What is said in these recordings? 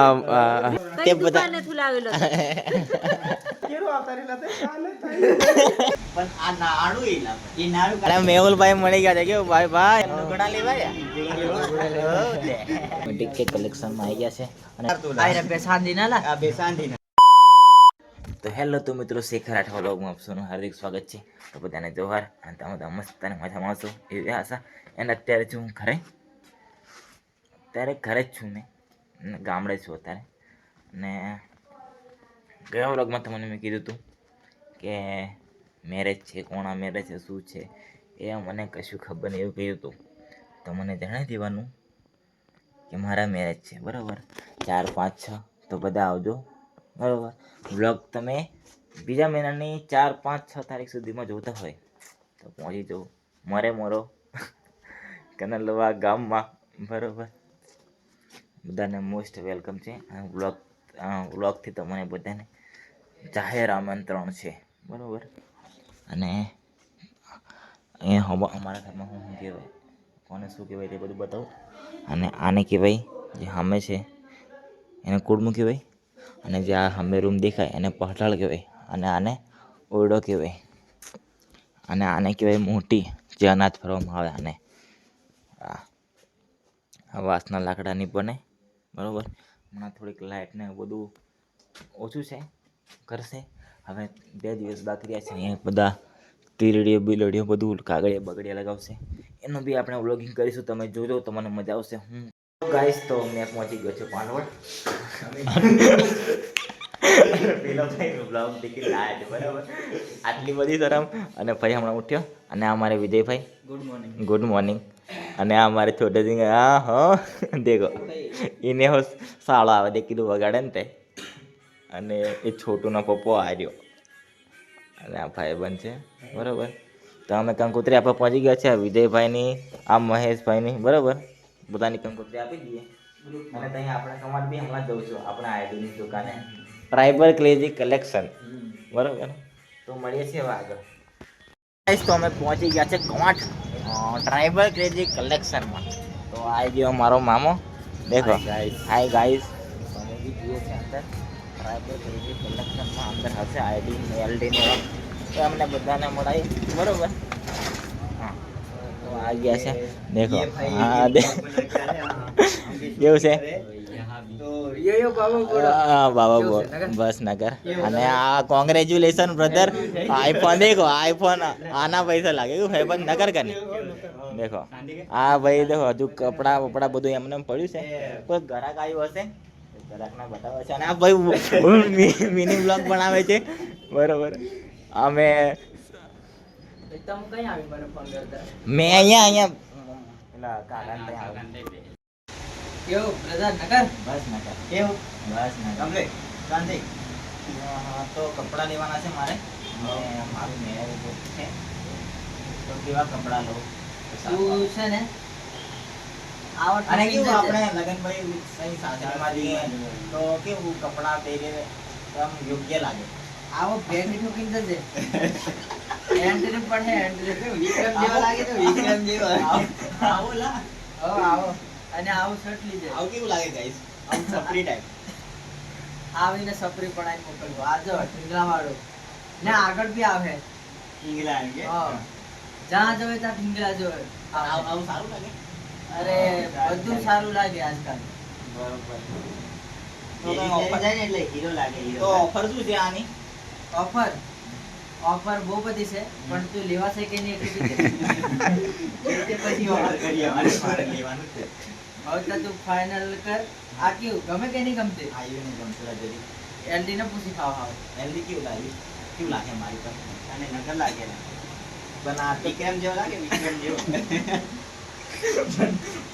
આમ, તે બધા? લાવેલો પણ આ નાડું એ લાગે એ નાડું અરે મેહુલભાઈ મળી ગયા છે. કે ભાઈ? લેવાય? આવી ગયા છે. અને આયરે બેસાડી ના લા. આ તો હેલો તો મિત્રો શેખર રાઠવા વ્લોગમાં આપ સૌનું હાર્દિક સ્વાગત છે. તો બધાને જોહાર. અને તમે મસ્ત અને મજામાં આવશો એવી આશા. અને અત્યારે છું હું ઘરે અત્યારે ઘરે જ છું મેં. ગામડે છું અત્યારે. અને ગયા વ્લોગમાં તમને મેં કીધું હતું કે મેરેજ છે, કોણા મેરેજ છે, શું છે એ મને કશું ખબર નહીં. એવું કહ્યું હતું તો મને જણાવી દેવાનું કે મારા મેરેજ છે, બરાબર? ચાર, પાંચ, છ, તો બધા આવજો. બરાબર? બ્લોગ તમે બીજા મહિનાની ચાર, પાંચ, છ તારીખ સુધીમાં જોતા હોય. તો પહોંચી જાઓ. મરે મરો કનલવા ગામમાં. બરાબર? બધાને મોસ્ટ વેલકમ છે. વ્લોગ વ્લોગથી તમને બધાને જાહેર આમંત્રણ છે. બરાબર? અને અહીંયા હમ- અમારા ઘરમાં હું શું કહેવાય, કોને શું કહેવાય તે બધું બતાવું. અને આને કહેવાય, જે સામે છે, એને કુડમું કહેવાય. અને જે આ સામે રૂમ દેખાય, એને પહટાળ કહેવાય. અને આને ઓરડો કહેવાય. અને આને કહેવાય મોટી, જે અનાજ ફરવામાં આવે આને. આ વાંસના લાકડાની બને. બરાબર? હમણાં થોડીક લાઇટ ને બધું ઓછું છે કરશે. હવે બે દિવસ બાકી રહ્યા છે અહીંયા બધા તીરડીઓ બિલડીઓ બધું કાગળિયા બગડિયા લગાવશે. એનું બી આપણે વ્લોગિંગ કરીશું તમે જોજો તમને મજા આવશે. હું ગાઈસ તો મેં પહોંચી ગયો છું પાનવડ. પેલો ભાઈ બ્લોગ દેખી લાયા બરાબર? આટલી બધી શરમ. અને ભાઈ હમણાં ઉઠ્યો અને આ મારે વિજયભાઈ. ગુડ મોર્નિંગ ગુડ મોર્નિંગ અને આ મારે છોટે સિંહ હા હા. દેખો. એને હો સાળો આવે તે કીધું વગાડે ને તે. અને એ છોટુનો પપ્પો આવ્યો અને આ ભાઈ બંધ છે, બરાબર. તો અમે કંકોત્રી આપણે પહોંચી ગયા છે આ વિજયભાઈની, આ મહેશભાઈની, બરાબર. બધાની કંકોત્રી આપી દઈએ. અને ત્યાં આપણે સમાજ બી હમણાં જઉં છું, આપણા આઈડીની દુકાને. ટ્રાઇબલ ક્રેઝી કલેક્શન બરાબર. તો મળીએ છીએ હવે આગળ. તો અમે પહોંચી ગયા છે કવાંટ ટ્રાઇબલ ક્રેઝી કલેક્શનમાં તો આવી ગયો મારો મામો. દેખો હાય ગાઈસ તમે બી જુઓ છે અંદર. ટ્રાઇબલ ક્રેઝી કલેક્શનમાં અંદર હશે આઈડી એલડી ને તો અમને બધાને મળાય. બરોબર? હા. તો આ ગયા છે. દેખો. હા દે કેવું છે? બાબા બોલો. હા બાબા બો બસ નગર. અને આ કોંગ્રેચ્યુલેશન બ્રધર આઈફોન દેખો આઈફોન આના પૈસા લાગે. ભાઈ પણ નગર કને દેખો. આ ભાઈ દેખો હજુ કપડા વપડા બધું એમને એમ પડ્યું છે. કોઈ ગ્રાહક આવ્યું હશે? ગ્રાહકને બતાવે છે. અને આ ભાઈ મિની બ્લોગ બનાવે છે. બરોબર. અમે મેં અહીંયા અહીંયા. પેલા કાકા. કેવું? બ્રધર નગર? બસ નગર. કેવું? બસ નગર. કમ્પ્લીટ. શાંતિ. તો કપડાં લેવાના છે મારે. મારું મેરેજ છે. તો કેવા કપડાં લો? તું છે ને અને કેવું આપણે લગનભાઈ સહી સાસરીમાં જઈએ તો કેવું કપડાં પહેરીને આમ યોગ્ય લાગે? આવો ભેગી ઠોકીને જજે એન્ટ્રી પડે એન્ટ્રી વિક્રમ જેવા લાગે તો વિક્રમ જેવા. આવો લા. આવો આવો. અને આવું શર્ટ લીજે આવું કેવું લાગે ગાઈસ આમ સપરી ટાઈપ આવીને સપરી પડાઈ મોકલવો આ જો ઢીંગલા વાળો ને આગળ બી આવે. ઢીંગલા હા. જ્યાં જોવે ત્યાં ઢીંગલા જોવે. આવું આવું સારું લાગે? અરે બધું સારું લાગે આજકાલ. બરોબર. ઓફર શું છે આની? ઓફર ઓફર બહુ બધી છે પણ તું લેવાશે કે નહીં એટલી પછી offer કરી મારે લેવાનું છે. હવે તો તું ફાઇનલ કર. આ કેવું? ગમે કે નહીં ગમતી? આયુ નહીં ગમતું જરી એલડી ને પૂછી ખાવ હાવ એલડી કેવું લાગ્યું? કેવું લાગે મારી પર? અને નગર લાગે ને? પણ આ વિક્રમ જેવો લાગે? વિક્રમ જેવો.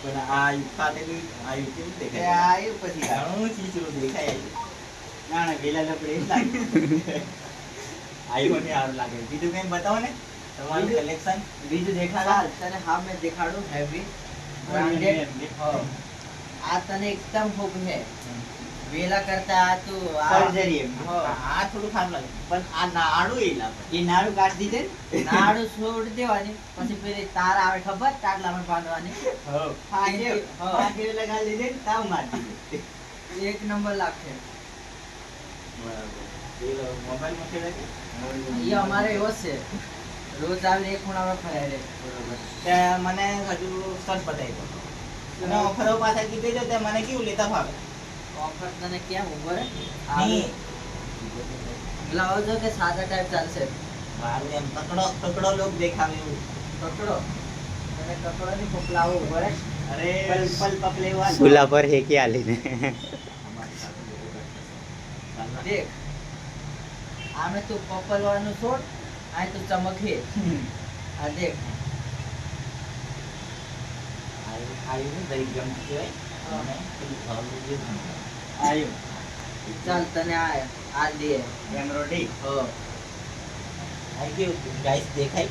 પણ આ ફાટેલું આયુ કેવું દેખાય? આયુ પછી ઘણું ચીચરું દેખાય ના ના વેલા લપડે લાગે. આયુ ને સારું લાગે. બીજું કઈ બતાવો ને? તમારું? કલેક્શન બીજું દેખાડા. તને હા મેં દેખાડું. હેવી આ તને એકદમ હોપ હે વેલા કરતા આ તું સર્જરી આ થોડું ખારું લાગે. પણ આ નાડું એ લાગે. એ નાડું કાઢી દીધે નાડું છોડી દેવાની. પછી પેલી તાર આવે ખબર? બાંધવાની હો. લગાડી દીધે તાવ મારી દીધે. એક નંબર લાગશે. ખેડે કે એ અમારે એવો છે. રોજ આવીને એક ખૂણામાં ફરાય રે. ત્યાં મને હજુ સર્ચ પતાવી દો. અને ઓફરો પાછા કીધી તે મને કેવું લેતા ફાવે? ઓફર તને કેમ ઊભો રે? બ્લાઉઝ કે સાદા ટાઈપ ચાલશે. મારું એમ તકડો તકડો લોક દેખાવે એવું. કકડો તને કકડો ની પપલાવો ઊભો રે. અરે પલ પલ પપલે વાળ. સુલા પર હેકી આલીને. દેખ. આમે તું પર્પલ અને પેલું ભાવનું જે ભણવાનું. આયુ. ચાલ તને આ આ દે. એમરોડી. હો. આ કેવું ગાઈસ દેખાય?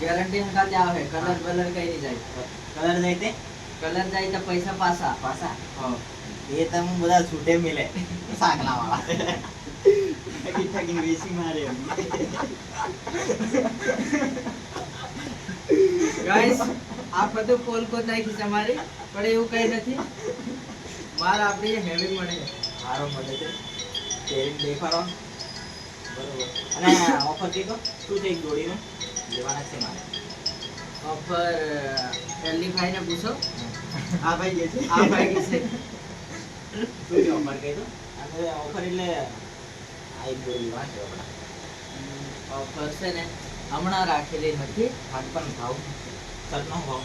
ગેરંટી હંગાતે આવે. કલર બલર કઈ નહીં જાય? કલર જાય તે? કલર જાય તો પૈસા પાસા પાસા હો. એ તમે બધા છૂટે મિલે. સાંકલા વાળા. ઠગી ઠગીને વેચી મારે એમ. ગાઈસ આ બધું કોલકો નાખી તમારી પણ એવું કઈ નથી. માલ આપણી હેવી મળે સારો મળે છે. પહેરીને દેખાડો. બરોબર. અને ઓફર કીધો શું છે એક દોડીનું લેવાના છે મારે. ઓફર એલી ભાઈ ને પૂછો. આ ભાઈ જે છે. આ ભાઈ કે છે. શું ઓફર કીધું અને ઓફર એટલે ને હમણાં રાખેલી નથી પણ ભાવ ભાવ.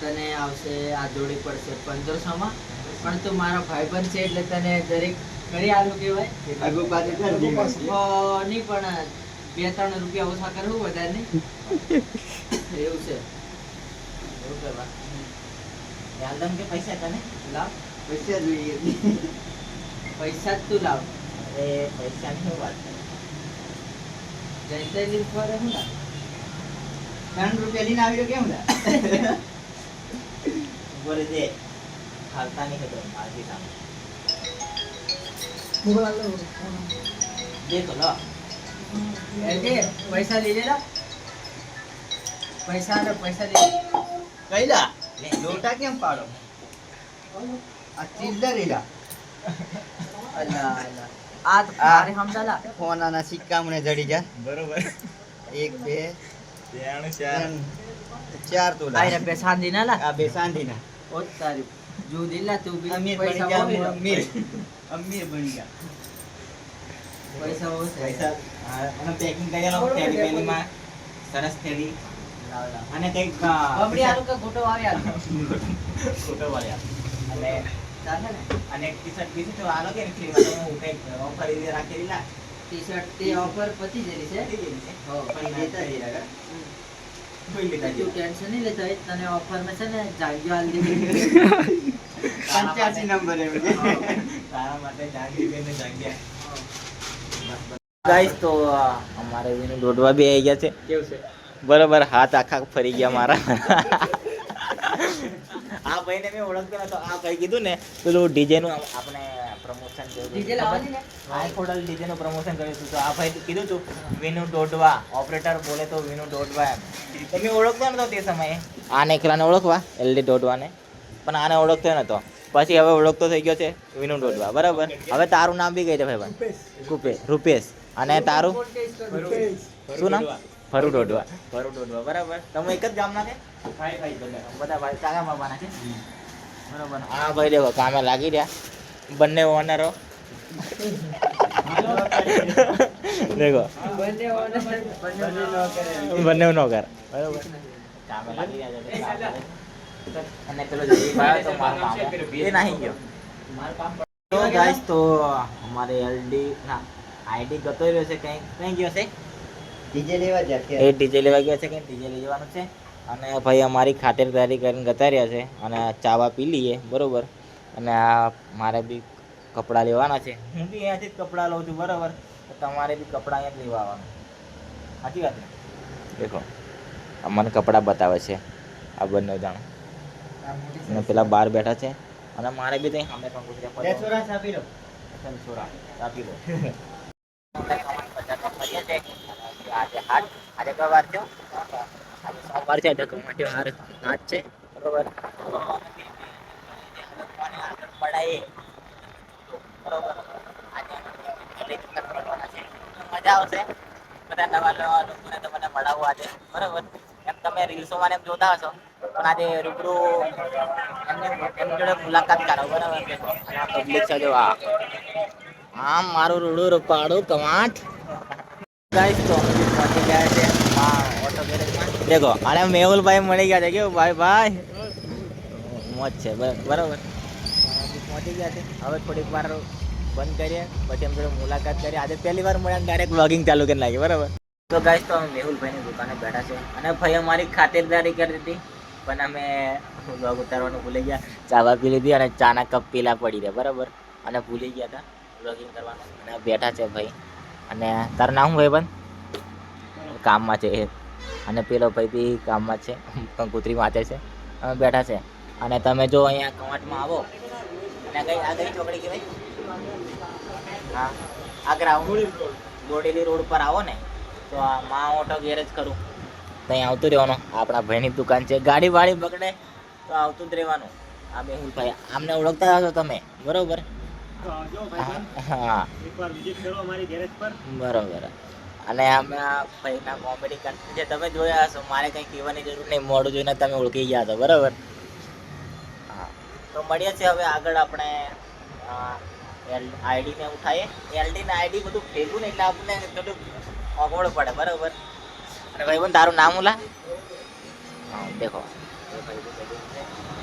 તને આવશે આ જોડી પડશે પંદરસો માં પણ તું મારો ભાઈબંધ છે એટલે તને દરેક કરી આલું કહેવાય. નહીં પણ બે ત્રણ રૂપિયા ઓછા કરવું વધારે નહીં. એવું છે. એવું કરવા. યાદમ કે પૈસા તને લાવ? પૈસા જોઈએ. પૈસા જ તું લાવ. અરે પૈસાની શું વાત જયસેલી ફરે હું ત્રણ રૂપિયા લઈને આવ્યો કેમ ના ઉપર દે હાલતા નહીં ખબર મારી સામે. દે તો લો. પૈસા લઈ લેલા. પૈસા ને પૈસા લઈ લે. કઈલા લોટા કેમ પાડો? આ ચિલ્લર અલા અલા આ તો મારે સમજાલા ફોનાના સિક્કા મને જડી જા. બરોબર. એક બે ત્રણ ત્રણ ચાર તોલા આઈને બે સાંધી ના લા આ બે સાંધીના ઓ તારી જો દિલા તું બી. અમીર બની લો. અમીર અમીર. બની ગયા. પૈસા ઓછા. પૈસા અને પેકિંગ કરેલો થેલી પેલીમાં સરસ થેલી લાવ લાવ. અને કંઈક બબડી આલુ કે ગોટો આવી આલુ ફોટો અને ચાલે ને? અને એક ટી-શર્ટ બીજું તો આલો કે ને ફ્રીમાં તો હું કંઈક ઓફર એવી રાખેલી ના ટી-શર્ટ તે ઓફર પતી જેલી છે? પતી જેલી છે. હો પણ લેતા રહી રહ્યા કોઈ લીધા તું ટેન્શન નહીં લેતો હોય તને ઓફરમાં છે ને જાગ્યો આલ દીધી પંચ્યાસી નંબર એમ તારા માટે જાગી બેને જાગ્યા. ગાઈસ તો અમારે વિનુ દોડવા બી આવી ગયા છે. કેવું છે? બરોબર હાથ આખા ફરી ગયા મારા. આ ભાઈને મેં ઓળખતો નતો. આ ભાઈ કીધું ને પેલું ડીજે નું આપણે પ્રમોશન ડીજે લાવવાની ને? હા ખોડલ ડીજે નું પ્રમોશન કર્યું હતું. તો આ ભાઈ કીધું તું વિનુ ડોડવા ઓપરેટર બોલે તો વિનુ ડોડવા એમ. તો મેં ઓળખતો નતો તે સમયે. આને એકલાને ઓળખવા એલડી ડોડવાને પણ આને ઓળખતો નતો. પછી હવે ઓળખતો થઈ ગયો છે વિનુ ડોડવા બરાબર? હવે તારું નામ બી કહી દે ભાઈ ભાઈ? કુપે રૂપેશ. અને તારું? શું નામ? ફરુ ડોડવા ફરુ ડોડવા બરાબર. તમે એક જ ગામના છે? ભાઈ ભાઈ બધા બધા ભાઈ કાકા બાબાના છે? બરાબર. હા ભાઈ દેખો કામે લાગી રહ્યા. બંને ઓનરો દેખો. બંને ઓને બંને બંને નો કર બરાબર. કામે લાગી રહ્યા અને પેલો જયદીપ આવ્યો તો મારો મામો. એ નાહી ગયો. તો ગાઈસ તો અમારે એલડી ના આઈડી ગતો રહ્યો છે કઈ કઈ ગયો છે? ડીજે લેવા ગયા એ ડીજે લેવા ગયા છે કે ડીજે લઈ જવાનું છે. અને ભાઈ અમારી ખાતરદારી કરીને ગતાર્યા છે. અને ચાવા પી લઈએ બરોબર? અને આ મારે બી કપડાં લેવાના છે. હું બી અહીંયાથી જ કપડાં લઉં છું બરોબર? તો તમારે બી કપડાં અહીંયા જ લેવા આવવાનું. સાચી વાત ને દેખો અમને કપડાં બતાવે છે. આ બંને જાણ. અને પેલા બહાર બેઠા છે. અને મારે બી ત્યાં સામે પણ જવાનું. છોરા છાપી લો. છોરા, આપી દો. અમે કમાન બજારમાં ફરીએ છીએ. આજે? આજે કયો વાર થયો? આજે સોમવાર છે એટલે કમાટીઓ હાર હાટ છે. બરોબર. પડાય બરોબર. આજે અમે દુકાન ખોલવાના છે. મજા આવશે. બધા નવા નવા લોકોને તમને મળાવું આજે. બરોબર. એમ તમે રીલ્સોમાં એમ જોતા હશો. પણ આજે રૂબરૂ એમને એમની જોડે મુલાકાત કરો બરાબર પબ્લિક છે જો આ. આમ મારું રૂડું રૂપાડું કમાટ ગાઈસ તો ગયા છે ઓટો ગેરેજમાં દેખો અને મેહુલભાઈ મળી ગયા છે કેવું ભાઈ ભાઈ મોજ છે બર- બરાબર પહોંચી ગયા છે હવે થોડીક વાર બંધ કરીએ પછી એમ થોડી મુલાકાત કરીએ આજે પહેલી વાર મળ્યા ડાયરેક્ટ બ્લોગિંગ ચાલુ કરી નાખી બરાબર તો ગાઈશ તો અમે મેહુલભાઈની દુકાને બેઠા છે અને ભાઈ અમારી ખાતરદારી કરી હતી પણ અમે વ્લોગ ઉતારવાનું ભૂલી ગયા ચાવા પી લીધી અને ચાના કપ પીલા પડી રહ્યા બરાબર અને ભૂલી ગયા હતા બ્લોગિંગ કરવાનું અને બેઠા છે ભાઈ અને તારું નામ ભાઈ બંધ કામમાં છે એ. અને પેલો ભાઈ બી કામમાં છે કંકુતરી વાંચે છે અમે બેઠા છે. અને તમે જો અહીંયા કવાંટમાં આવો. અને કઈ આ કઈ ચોકડી કહેવાય? હા. આ ગ્રાઉન્ડ બોડેલી રોડ પર આવો ને તો આ મા ઓટો ગેરેજ કરું. ત્યાં આવતું રહેવાનું. આપણા ભાઈની દુકાન છે. ગાડી વાડી બગડે તો આવતું જ રહેવાનું. આ મેહુલભાઈ આમને ઓળખતા હશો તમે? બરોબર? હા બરોબર. અને આ ભાઈના કોમેડી કન્ટેન્ટ છે તમે જોયા હશો, મારે કંઈ કહેવાની જરૂર નહીં, મોડું જોઈને તમે ઓળખી ગયા છો બરોબર? હા. તો મળીએ છીએ હવે આગળ આપણે આઈડીને ઉઠાઈએ. એલડીને આઈડી બધું ભેગું ને એટલે આપણને થોડુંક અગવડ પડે, બરાબર? અને ભાઈ પણ તારું નામ ઓલા? હા, દેખો.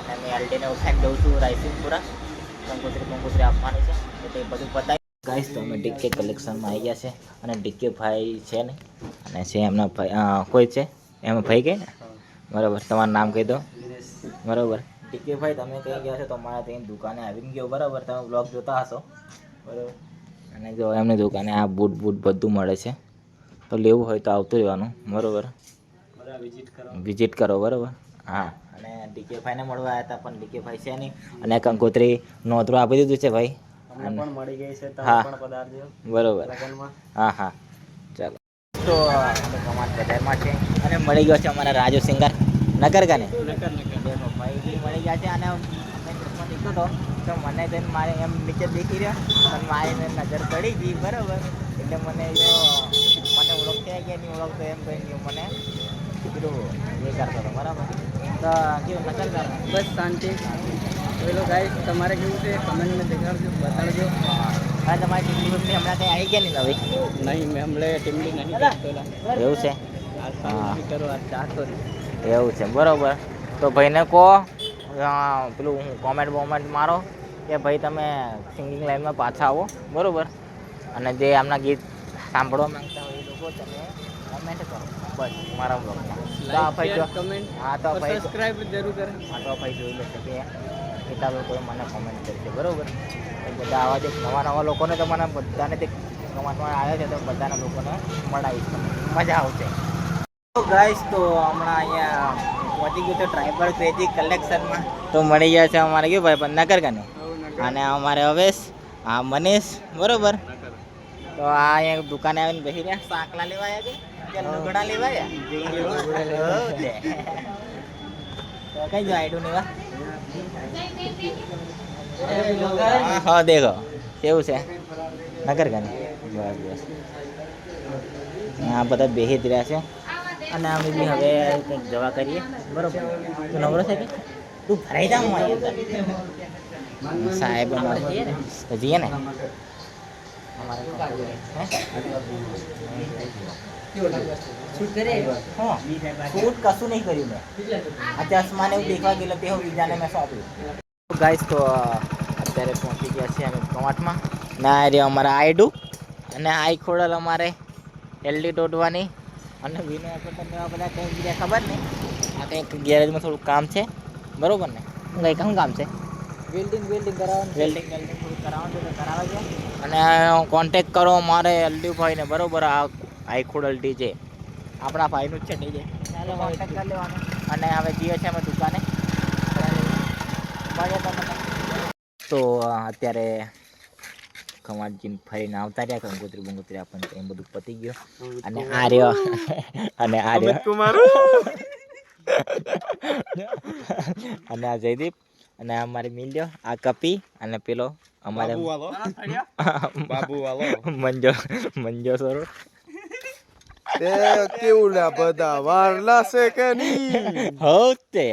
અને મેં એલડીને ઉઠાઈને દઉં છું રાયસિંગપુરા. કંકોત્રી કંકોત્રી આપવાની છે. એટલે તે બધું પતાવી ગાઈસ તો અમે ડીકે કલેક્શનમાં આવી ગયા છે અને ડીકે ભાઈ છે ને? અને છે એમના ભાઈ કોઈ છે? એમાં ભાઈ કે? ને બરાબર તમારું નામ કહી દો. બરાબર. ડીકે ભાઈ તમે કહી ગયા છો તો મારા ત્યાં દુકાને આવીને ગયો બરાબર? તમે બ્લોગ જોતા હશો. બરાબર. અને જો એમની દુકાને આ બૂટ બૂટ બધું મળે છે. તો લેવું હોય તો આવતું રહેવાનું બરાબર? વિઝિટ કરો બરાબર? હા. અને ડીકે ભાઈને મળવા આવ્યા હતા પણ ડીકે ભાઈ છે નહીં. અને કંકોત્રી નોંધરું આપી દીધું છે ભાઈ? અને- મળી ગઈ છે તમે પણ પધારજો. બરોબર. હા હા. ચાલો. તો કમાન બજારમાં છે અને મળી ગયો છે અમારા રાજુ સિંગર. નગર ગાને? મળી ગયા છે અને નીકળ્યો હતો. તો મને જઈને મારે એમ નીચે દેખી રહ્યો. પણ મારી નજર પડી ગઈ બરાબર. એટલે મને જો મને ઓળખે કે નહીં ઓળખતો એમ કહીને મને. કીધું એ કરતો હતો બરાબર. તો કેવું નગર બસ શાંતિ. પેલો ગાઈસ તમારે કેવું છે? કમેન્ટમાં દેખાડજો બતાડજો. હા તમારી ટીમની બમની હમણાં કંઈ આવી ગયા નહીં નવી નહીં મેં હમણાં ટીમડી નહીં એવું છે? એવું છે બરોબર. તો ભાઈને કહો પેલું હું કોમેન્ટ બોમેન્ટ મારો કે ભાઈ તમે સિંગિંગ લાઈનમાં પાછા આવો બરોબર? અને જે આમના ગીત સાંભળવા માંગતા હોય એ લોકો તમે કોમેન્ટ કરો. બસ મારા બ્લોગમાં તો ભાઈ કમેન્ટ હા તો ભાઈ સબસ્ક્રાઇબ જરૂર કરે. હા તો ભાઈ જોઈ લેશે કે કેટલા લોકોએ મને કોમેન્ટ કરી છે બરોબર? બધા આવા જે નવા નવા લોકોને તો મને બધાને તે કમાનમાં આવ્યા છે તો બધાના લોકોને મળાવીશ મજા આવશે. તો ગાઈસ તો હમણાં અહીંયા પહોંચી ગયું છે ટ્રાઇબલ ક્રેઝી કલેક્શનમાં તો મળી ગયા છે અમારે કેવું ભાઈ પણ નકર કાને અને અમારે હવેશ હા મનીષ બરોબર? તો આ અહીંયા દુકાને આવીને બેસી રહ્યા. સાંકલા લેવા આવ્યા કે? લુગડા લેવા આવ્યા. તો કઈ જો આઈડું લેવા હા, દેખો, કેવું છે? નગર કાને બસ બસ. આ બધા જ રહ્યા છે. અને અમે બી હવે કંઈક જવા કરીએ. બરોબર. તું નવરો છે તું ભરાઈ જા, હું સાહેબ જઈએ ને? અમારે શૂટ કરીએ હા. શૂટ કશું નહીં કર્યું મેં. આ ચશ્માને એવું દેખવા ગયેલો તે હું બીજાને મેં સોંપ્યું. ગાઈસ તો અત્યારે પહોંચી ગયા છે અમે કમાટમાં ના રહ્યો અમારા આઈડુ અને આઈ ખોડલ અમારે એલડી દોડવાની. અને વિનો આપણે બધા કંઈક બીજા ખબર નહીં. આ કંઈક ગેરેજમાં થોડું કામ છે. બરોબર ને? કંઈ શું કામ છે? વેલ્ડિંગ વેલ્ડિંગ કરાવવાનું વેલ્ડિંગ વેલ્ડિંગ થોડું કરાવવાનું છે તો કરાવવા છે અને કોન્ટેક કરો મારે એલડી ભાઈને. બરોબર આ આઈ ખોડલ ડીજે. આપણા ભાઈનું જ છે ડીજે અને હવે જઈએ છે અમે દુકાને. તો અત્યારે ખમાડજીને ફરીને આવતા રહ્યા કંકોત્રી બંકોત્રી આપણને એમ બધું પતી ગયું. અને આ રહ્યો અને આ રહ્યો અને આ જયદીપ અને અમારે મિલ્યો આ કપી અને પેલો અમારે વાલો બાબુ વાલો મંજો મંજો સરો. તે કેવડા બધા વારલા છે કે નહીં? હો તે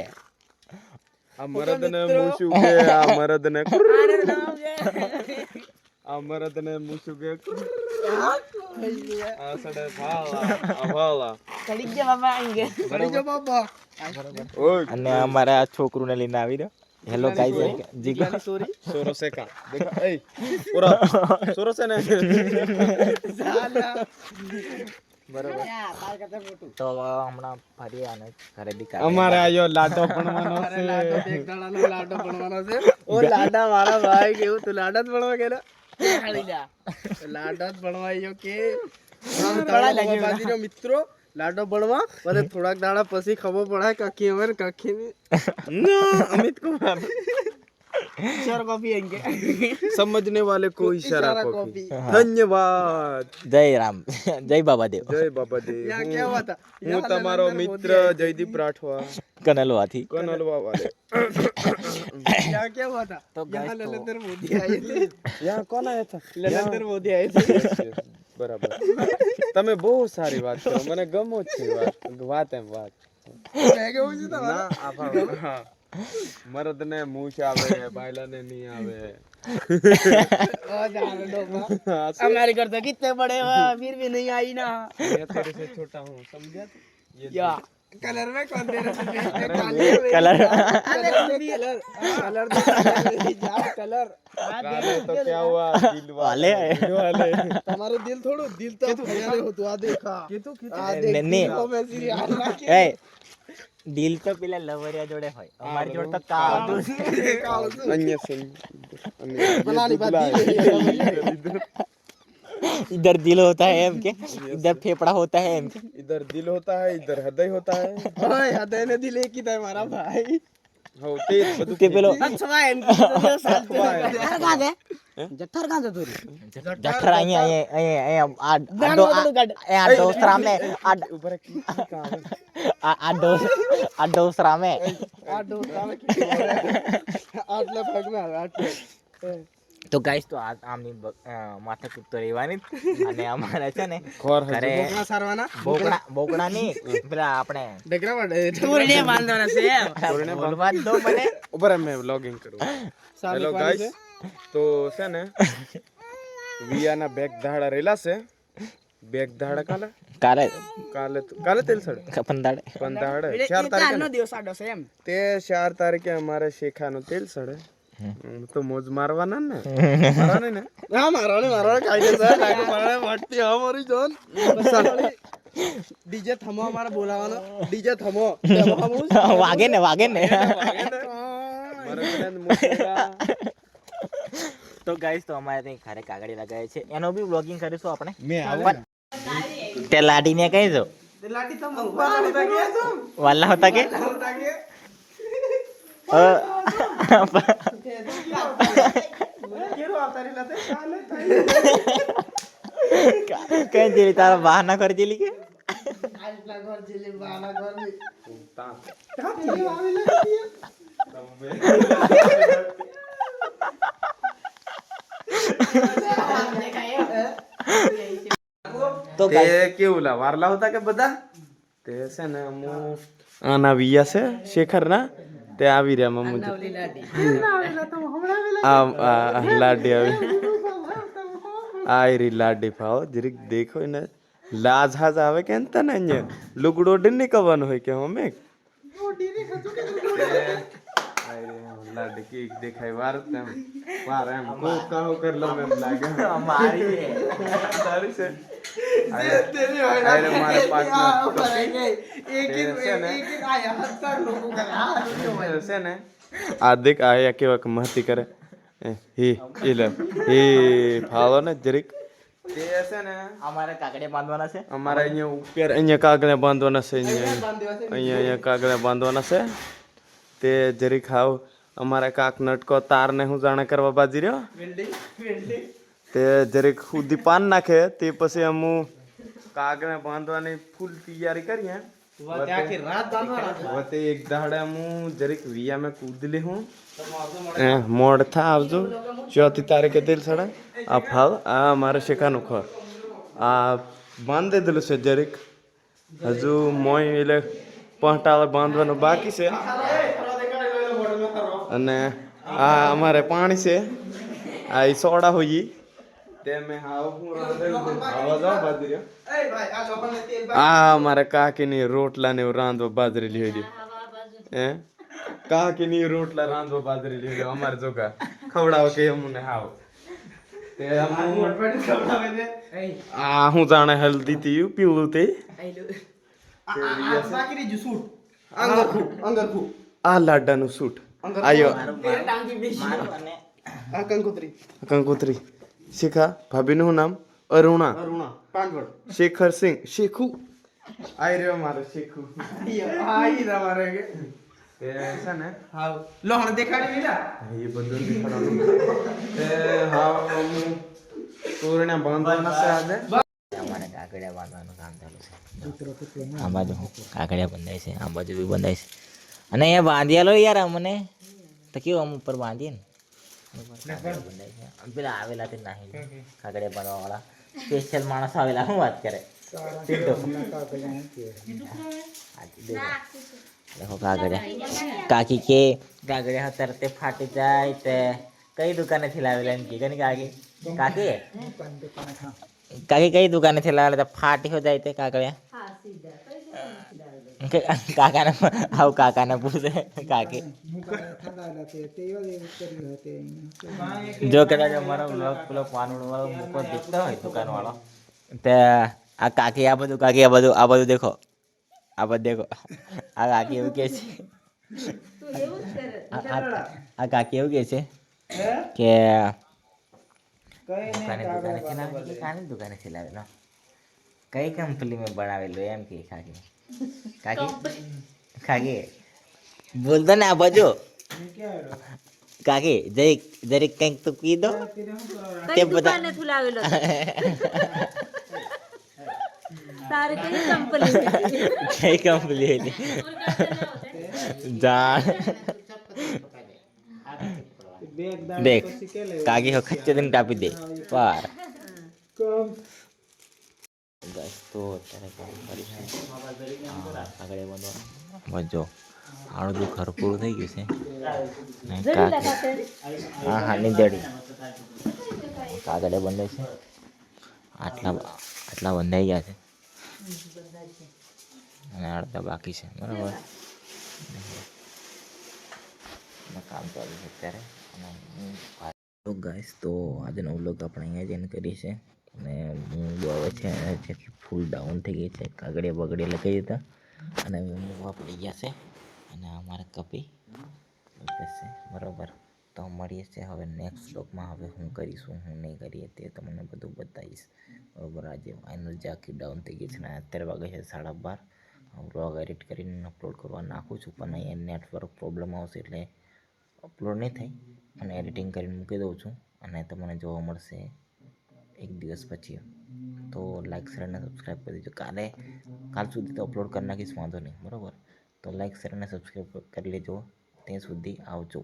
આ મરદ ને મૂછું કે આ મરદ ને આ મરદ ને મૂછું કે આ સડે ભાલા ચડી ગયા બાબા આંગે. ચડી ગયા બાબા. ઓય. અને અમારા આ છોકરુને લઈને આવી રહ્યો. હેલો ગાઈઝ જીગો સોરી? સોરો? સેકા દેખા એય ઓરા સોરો છે ને તો હમણાં ફરી અને ખરીદી કરી અમારે આયો લાડો ભણવાનો છે. લાડો ભણવાનો છે. ઓ લાડા મારા ભાઈ કેવું તું લાડા જ ભણવા ગયેલો? લાડો જ ભણવા આવ્યો કે. મિત્રો લાડો ભણવા પછી થોડાક દાડા પછી ખબર પડે કાકી અમે કાકી અમિત કુમાર. ચાર કોપી અંગે સમજને વાલે को इशारा कॉपी ધન્યવાદ જય રામ જય બાબા દેવ જય બાબા દેવ યા क्या हुआ था હું તમારો મિત્ર જયદીપ રાઠવા કનલો હાથી કનલવા વાલે यहाँ क्या हुआ था तो guys, यहाँ तो- नरेंद्र मोदी आए थे યાં કોણ આયા હતા नरेंद्र मोदी आए थे બરાબર તમે બહુ સારી વાત કરો મને ગમો જ છે વાત વાત એમ વાત मैं क्या पूछा था ના આભા હા मर्द ने मुँह आवे बायला ने नहीं आवे। हमारे हाँ, घर तो कितने बड़े हो फिर भी नहीं आई ना। मैं थोड़े से छोटा हूँ हूँ ये या। कलर में कौन दे रहा है? कलर कलर हाँ, हाँ, कलर। कलर काले तो क्या हुआ? दिल वाले वाले तुम्हारे दिल थोड़ो दिल तो हो तो आ देखा। कितु कितु नहीं मैं सीरियस ડીલ તો પેલા લવરિયા જોડે હોય અમારી જોડે તો કાળું કાળું છે. अन्य से अन्य- बनानी बात बुला- दिल है। इधर दिल होता है एम के इधर फेफड़ा होता है एम के इधर दिल होता है इधर हृदय होता है ઓય હૃદય ને દિલ એક જ મારા ભાઈ हो ते બધું તે પેલો જઠર કાં જતો જઠર અહીંયા અહીંયા અહીંયા આ ડોસ રામે આ આ ડોસ આ ડોસ રામે આ ડોસ રામે આટલા પગમાં આટલા તો ગાઈસ તો આમની બ- અ, તો રહેવાની અને અમારા છે ને ખોર બોકડા સારવાના? બોકડા બોકડા? ની પેલા આપણે ડગરા માટે તુરને બાંધવાના છે બોલવા દો મને. ઉપર મેં વ્લોગિંગ કરું. હેલો ગાઈસ તો છે ને વિયાના બેગ ધાડા રેલા છે. બેગ ધાડા કાલે? કાલે. કાલે કાલે તેલ સડે? પંદાડે પણ દાડે ચાર તારીખે દિવસ આડો છે એમ. તે ચાર તારીખે અમારે શેખાનું તેલ સડે. તો મોજ મારવાના ને. મારવાની ને? હા મારો ને મારો કાયદે છે. લાગુ મારો હા મારી જોન. ડીજે થમો અમારે બોલાવાનો ડીજે થમો. વાગે ને વાગે ને. તો ગાઈસ તો અમારે ત્યાં ઘરે કાગળી લગાવે છે. એનો બી વ્લોગિંગ કરીશું આપણે. મેં પણ તે લાડીને કહી દો લાટી તો વાલા હતા કે? વાલા હતા કે હોતા કે અ, કેરો આવતારી લાતે ચાલે કઈ જેલી તારા બહાના કે ઘર જેલી ની તો કેવું લા, વારલા હતા કે બધા? તે છે ને હું આના વિયા છે, શેખરના. તે આવી રહ્યા મમ્મી આ આ લાડી આવી. આયરી લાડી ફાવો જરીક દેખો ને લાજ હાજ આવે કે ને તને અહીંયા? લુગડો ડીની નીકળવાનું હોય કે હમે લાડી કી દેખાય વાર તેમ વાર એમ કો કહો કર લો એમ લાગે મારી છે. સારી છે અરે મારે પાર્ટનર એક એક એક એક આયા હત્તર લોકો કરે છે ને આ દેખ આ કેવા કે મહતી કરે એ, હી ઈ લે હી ફાળો ને જરીક તે છે ને અમારે કાગડે બાંધવાના છે અમારે અહીંયા ઉપર અહીંયા કાગળે બાંધવાના છે અહીંયા અહીંયા અહીંયા કાગળે બાંધવાના છે તે જરીક હાવ અમારે કાક નટકો તારને હું જાણે કરવા બાજી રહ્યો? તે જરીક સુધી પાન નાખે તે પછી અમુ કાગને બાંધવાની ફૂલ તૈયારી કરીએ વતે એક દાડે હું જરીક વિયા મેં કૂદલી હું. મોડ. થા આવજો. ચોથી તારીખે દિલ સડે. આ ફાવ આ મારે શેખાનું ખોર. આ બાંધી દીધેલું છે જરીક. હજુ મોય એટલે પહોંટાળ બાંધવાનું બાકી છે. અને આ અમારે પાણી છે. આ એ સોડા હોઈ તે મેં આ અમારે કાકીની રોટલા ને એવું રાંધવા બાજરી લીધી હે કાકીની રોટલા રાંધવા બાજરી લીધી અમારે જોકા ખવડાવો કે અમને હાવ. આ હું જાણે હલ્દી થી પીવું તે. આ લાડાનું સૂટ. આયો. કંકોત્રી. શિખા ભાભીનું નામ? અરુણા. શેખર સિંહ. શેખુ. આઈ રહ્યો મારો શેખુ. એ છે ને એ બધું દેખાડવાનું. તે હાવ અમુ તોરણ્યા બાંધવાના છે આજે. અમારે કાકડિયા બાંધવાનું કામ ચાલુ છે. આ બાજુ કાકડિયા બંધાય છે આ બાજુ બી બંધાય છે. અને અહીંયા બાંધી આલો યાર અમને તો કેવું આમ ઉપર બાંધીએ ને બરોબર, કાકડિયા બંધાય છે આમ પેલા આવેલા તે નાહી કાકડિયા બાંધવા વાળા સ્પેશિયલ માણસ આવેલા શું વાત કરે સીધો. હાથી દેખો. દેખો કાકડિયા કાકી કે કાકડિયા તરતે ફાટી જાય તે કઈ દુકાનેથી લાવેલા એમ કે કની કાકી કાકી કઈ લાવેલા કાકાને આવું કાકાને પૂછે કાકી જો કદાચ અમારો બ્લોગ પેલો પાનોડ વાળો મૂકો દેખતો હોય દુકાન વાળો તે આ કાકી આ બધું કાકી આ બધું આ બધું દેખો આ બધું દેખો આ કાકી એવું કે છે આ- કાકી એવું કે છે કે દુકાને દુકાને કાની દુકાને ચલાવેલો કઈ કંપની મેં બનાવેલો એમ કે કાકી કાકી? કાકી બોલતો ને આ બાજુ. કાકી જરીક જરીક કંઈક તું કહી દો. તે બધા તારે કઈ કંપની કઈ કંપની હતી? જાણ. દેખ કાકી હો ખચ્ચે દિન કાપી દે. પાર બસ તો અત્યારે કામ કરી છે આગળ બસ જો અડધું ઘર પૂરું થઈ ગયું છે. હા હા નીંદડી. કાગળે બંધાય છે. આટલા આટલા બંધાઈ ગયા છે. અને અડધા બાકી છે. બરાબર. કામ ચાલુ છે અત્યારે. અને તો ગાઈસ તો આજનો વ્લોગ આપણે અહીંયા જ એન્ડ કરીએ છીએ. અને બહુ હવે છે જેથી ફૂલ ડાઉન થઈ ગઈ છે કાગડે બગડે લગાવી દીધા. અને હવે મૂવા પડી ગયા છે. અને અમારે કપી જશે બરાબર. તો મળીએ છીએ હવે નેક્સ્ટ બ્લોગમાં હવે હું કરીશું, હું નહીં કરીએ તે તમને બધું બતાવીશ. બરાબર, આજે એનર્જી આખી ડાઉન થઈ ગઈ છે ને અત્યારે વાગે છે સાડા બાર. બ્લોગ એડિટ કરીને અપલોડ કરવા નાખું છું, પણ અહીંયા નેટવર્ક પ્રોબ્લેમ આવશે એટલે અપલોડ નહીં થાય. અને એડિટિંગ કરીને મૂકી દઉં છું. અને તમને જોવા મળશે એક દિવસ પછી તો લાઈક શેર અને સબસ્ક્રાઈબ કરી દેજો કાલે કાલ સુધી તો અપલોડ કરી નાખીશ વાંધો નહીં બરાબર તો લાઈક શેર અને સબસ્ક્રાઈબ કરી લેજો ત્યાં સુધી આવજો